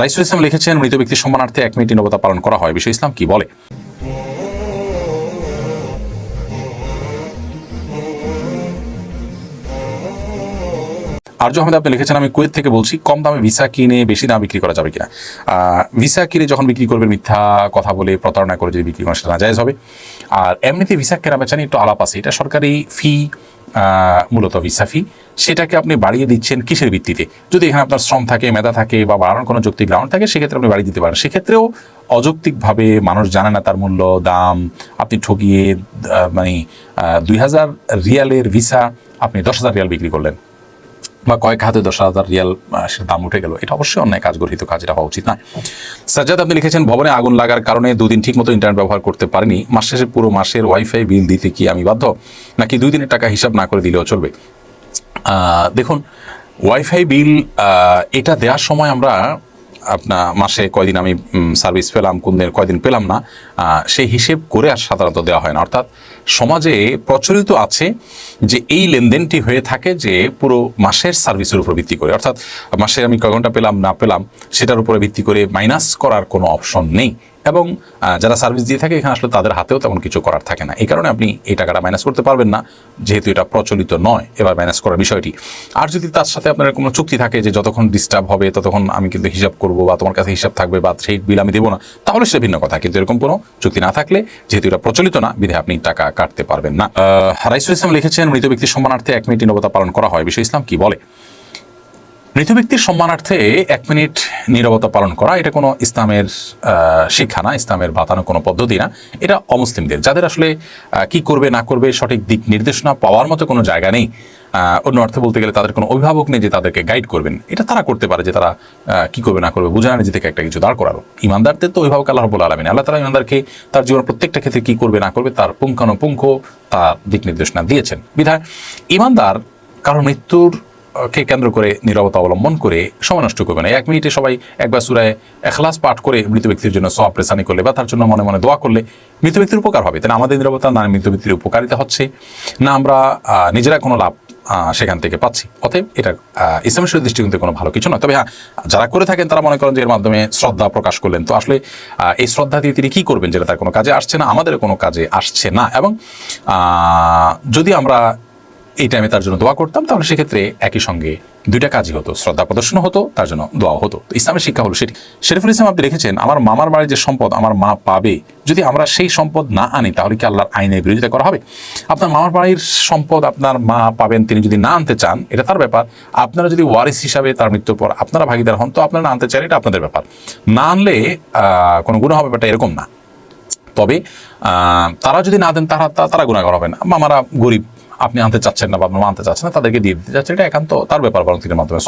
রাইসুল ইসলাম লিখেছেন, মৃত ব্যক্তির সম্মানার্থে এক মিনিট নিরবতা পালন করা হয়। বিষয় ইসলাম কি? বলে। আরজু আহমেদ, আপনি লিখেছেন, আমি কুয়েত থেকে বলছি, কম দামে ভিসা কিনে বেশি দামে বিক্রি করা যাবে কিনা? ভিসা কিনে যখন বিক্রি করবেন, মিথ্যা কথা বলে প্রতারণা করে যদি বিক্রি করেন, সেটা নাজায়জ হবে। আর এমনিতে ভিসা কেনা বেচা নিয়ে একটু আলাপ আছে। এটা সরকারি ফি মূলত ভিসা ফি সেটাকে আপনি বাড়িয়ে দিচ্ছেন কিসের ভিত্তিতে? যদি এখানে আপনার শ্রম থাকে, মেধা থাকে বা বাড়ানোর কোনো যৌক্তিক গ্রাউন্ড থাকে, সেক্ষেত্রে আপনি বাড়িয়ে দিতে পারেন। সেক্ষেত্রেও অযৌক্তিকভাবে মানুষ জানে না তার মূল্য, দাম, আপনি ঠকিয়ে মানে দুই হাজার রিয়ালের ভিসা আপনি দশ হাজার রিয়াল বিক্রি করলেন বা কয়েক হাতে দশ হাজার রিয়াল সেটার দাম উঠে গেল। এটা অবশ্যই অন্যায় কাজ গর্হিত কাজ, এটা হওয়া উচিত না। সাজ্জাদ, আপনি লিখেছেন, ভবনে আগুন লাগার কারণে দুদিন ঠিক মতো ইন্টারনেট ব্যবহার করতে পারিনি। মাস শেষে পুরো মাসের ওয়াইফাই বিল দিতে কি আমি বাধ্য? নাকি দুই দিনের টাকা হিসাব না করে দিলেও চলবে? দেখুন ওয়াইফাই বিল এটা দেওয়ার সময় আমরা আপনার মাসে কয়দিন আমি সার্ভিস পেলাম কোন দিন কয়দিন পেলাম না সেই হিসেব করে আর সাধারণত দেওয়া হয় না। অর্থাৎ সমাজে প্রচলিত আছে যে এই লেনদেনটি হয়ে থাকে যে পুরো মাসের সার্ভিসের উপর ভিত্তি করে। অর্থাৎ মাসে আমি কয় ঘণ্টা পেলাম, না পেলাম, সেটার উপরে ভিত্তি করে মাইনাস করার কোনো অপশন নেই। এবং যারা সার্ভিস দিয়ে থাকে, এখানে আসলে তাদের হাতেও তেমন কিছু করার থাকে না। এই কারণে আপনি এই টাকাটা মাইনাস করতে পারবেন না, যেহেতু এটা প্রচলিত নয়। এবার মাইনাস করার বিষয়টি। আর যদি তার সাথে আপনার কোনো চুক্তি থাকে যে যতক্ষণ ডিস্টার্ব হবে, ততক্ষণ আমি কিন্তু হিসাব করব বা তোমার কাছে হিসাব থাকবে বা সেই বিল আমি দেবো না, তাহলে সেটা ভিন্ন কথা। কিন্তু এরকম কোনো চুক্তি না থাকলে, যেহেতু এটা প্রচলিত না, বিধে আপনি টাকা কাটতে পারবেন না। রাইসুল ইসলাম লিখেছেন, মৃত ব্যক্তির সম্মানার্থে এক মিনিট নবতা পালন করা হয়। বিষয় ইসলাম কি বলে? মৃত ব্যক্তির সম্মানার্থে এক মিনিট নীরবতা পালন করা, এটা কোনো ইসলামের শিক্ষা না, ইসলামের বাতানো কোনো পদ্ধতি না, এটা অমুসলিমদের। যাদের আসলে কি করবে, না করবে, সঠিক দিক নির্দেশনা পাওয়ার মতো কোনো জায়গা নেই অন্য অর্থে বলতে গেলে তাদের কোনো অভিভাবক নেই যে তাদেরকে গাইড করবেন। এটা তারা করতে পারে যে তারা কি করবে, না করবে বোঝানো নিজে থেকে একটা কিছু দাঁড় করারো ইমানদারদের তো অভিভাবক আল্লাহ রবুল আলমিন। আল্লাহ তালা ইমানদারকে তার জীবনের প্রত্যেকটা ক্ষেত্রে কি করবে, না করবে, তার পুঙ্খানুপুঙ্খ তার দিক নির্দেশনা দিয়েছেন। বিধায় ইমানদার কারও মৃত্যুর কে কেন্দ্র করে নিরবতা অবলম্বন করে সময় নষ্ট করবে না। এক মিনিটে সবাই একবার সুরায় এখলাস পাঠ করে মৃত ব্যক্তির জন্য সব প্রেসানি করলে বা তার জন্য মনে মনে দোয়া করলে মৃত ব্যক্তির উপকার হবে। তাহলে আমাদের নিরবতা না, মৃত ব্যক্তির উপকারিতা হচ্ছে না আমরা নিজেরা কোনো লাভ সেখান থেকে পাচ্ছি। অতএব এটা ইসলামের শরীর দৃষ্টিকোণ কোনো ভালো কিছু নয়। তবে হ্যাঁ যারা করে থাকেন তারা মনে করেন যে এর মাধ্যমে শ্রদ্ধা প্রকাশ করলেন। তো আসলে এই শ্রদ্ধা দিয়ে তিনি কী করবেন যেটা তার কোনো কাজে আসছে না, আমাদের কোনো কাজে আসছে না। এবং যদি আমরা এই টাইমে তার জন্য দোয়া করতাম, তাহলে সেক্ষেত্রে একই সঙ্গে দুইটা কাজই হতো। শ্রদ্ধা প্রদর্শন হতো, তার জন্য দোয়া হতো। ইসলামের শিক্ষা হলো সেটি। শরীফুল ইসলাম আপনি রেখেছেন আমার মামার বাড়ির যে সম্পদ আমার মা পাবে, যদি আমরা সেই সম্পদ না আনি, তাহলে কি আল্লাহর আইনের বিরোধিতা করা হবে? আপনার মামার বাড়ির সম্পদ আপনার মা পাবেন, তিনি যদি না আনতে চান, এটা তার ব্যাপার। আপনারা যদি ওয়ারিস হিসাবে তার মৃত্যুর পর আপনারা ভাগিদার হন, তো আপনারা আনতে চান এটা আপনাদের ব্যাপার। না আনলে কোনো গুণ হবে ব্যাপারটা এরকম না। তবে তারা যদি না দেন, তারা তারা গুণাগার হবেন। মামারা গরিব আপনি আনতে চাচ্ছেন না বা আপনার মা আনতে চাচ্ছেন না, তাদেরকে দিয়ে দিতে চাচ্ছেন। এটা একান্ত তার ব্যাপার বরং তিনি মাধ্যমে।